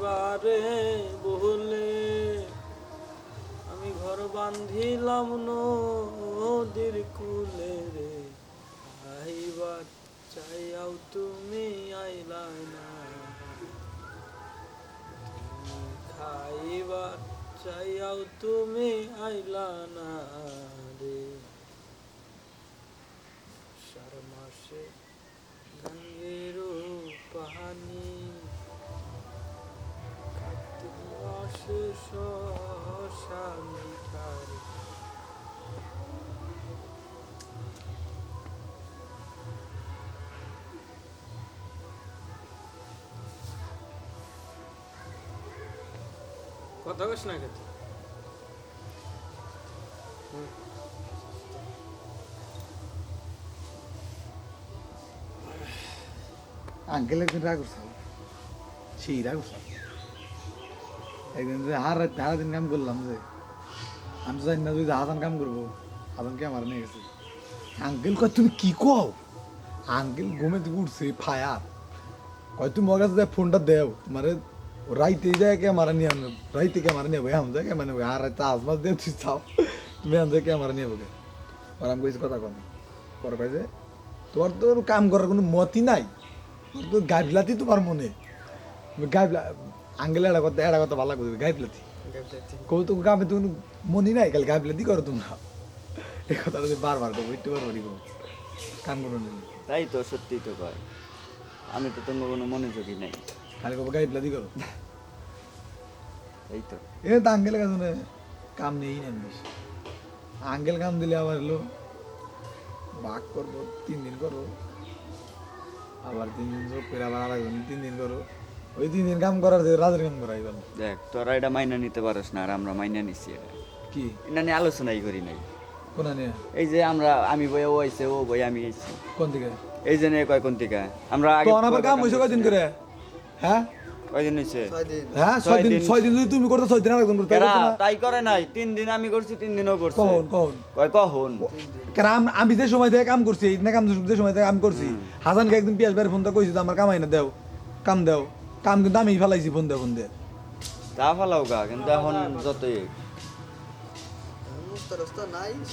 রে বহলে আমি ঘর বান্ধিলাম নদীর কুলে রে। আইবার চাইয়াও তুমি আইলা না। খাইবার চাইয়াও তুমি আইলা না রে। সার মাসে গাঙ্গেরও পাহানি কথা কস না খেতে আঙ্কেল একদিন রাগ করছে সেই রাগ করছে একদিন যে হার রাত হারা দিন কাম করলাম যে, আমি জানি না যদি হাসান কাম করব হাসানকে আমার নিয়ে গেছে? আঙ্কেল কয়, তুমি কি কও? আঙ্কেল ঘুমে উঠছে, ফায়ার। কয়, তুমি মগাছে যে ফোনটা দেও মানে রাইতে যায় কে মারা নিয়ে আনবে রাইতে কে মারা নিয়ে আম যায় কে মানে আর রাইতে আজ মাস দিয়ে তুই চাও তুমি আন যায় কে মারা নিয়ে বকে আর আমি কইছি কথা কম পরে কয় যে তোমার তো কাম করার কোনো মতই নাই তোর তো গাইবলাতি তোমার মনে গাইবলা আঙ্গেলে একটা কথা একটা কথা ভালো করবে গাইবলাতি গামে তো কোনো মনই নাই কাল গাইবলাতি করো তোমরা এই কথাটা বারবার করব একটু বারবার কান করো তাই তো সত্যি তো কয় আমি তো তোমার কোনো মনোযোগী নাই করো এই তো এ তো আঙ্গেল কাম নেই না বেশি আঙ্গেল কাম দিলে আবার এলো ভাগ করব তিন দিন করব। আবার তিন দিন যোগ করে আবার তিন দিন করো ওই তিন দিন কাম করার থেকে রাতের কাম করাই ভালো দেখ তোরা এটা মাইনা নিতে পারস না আর আমরা মাইনা নিচ্ছি এটা। কি? এটা নিয়ে আলোচনাই করি নাই। কোন নিয়ে? এই যে আমরা আমি বই ও আইছে ও বই আমি আইছি। কোন দিকে? এই যে নিয়ে কয় কোন থেকে আমরা আগে তো আবার কাম হয়েছে কয়দিন করে? হ্যাঁ? কয়দিন হয়েছে হ্যাঁ ছয় দিন ছয় দিন যদি তুমি করতে ছয় দিন আরেকজন করতে তাই করে নাই। তিন দিন আমি করছি তিন দিনও করছে। কখন কখন? কয় কখন? কারণ আমি যে সময় থেকে কাম করছি না কাম যে সময় থেকে কাম করছি হাসানকে একদিন পিয়াস ভাইয়ের ফোনটা কইছি আমার কামাই না দেও। কাম দেও। কাম কিন্তু আমি ফেলাইছি ফোন দে ফোন দে তা ফালাও গা কিন্তু এখন যতই নাই।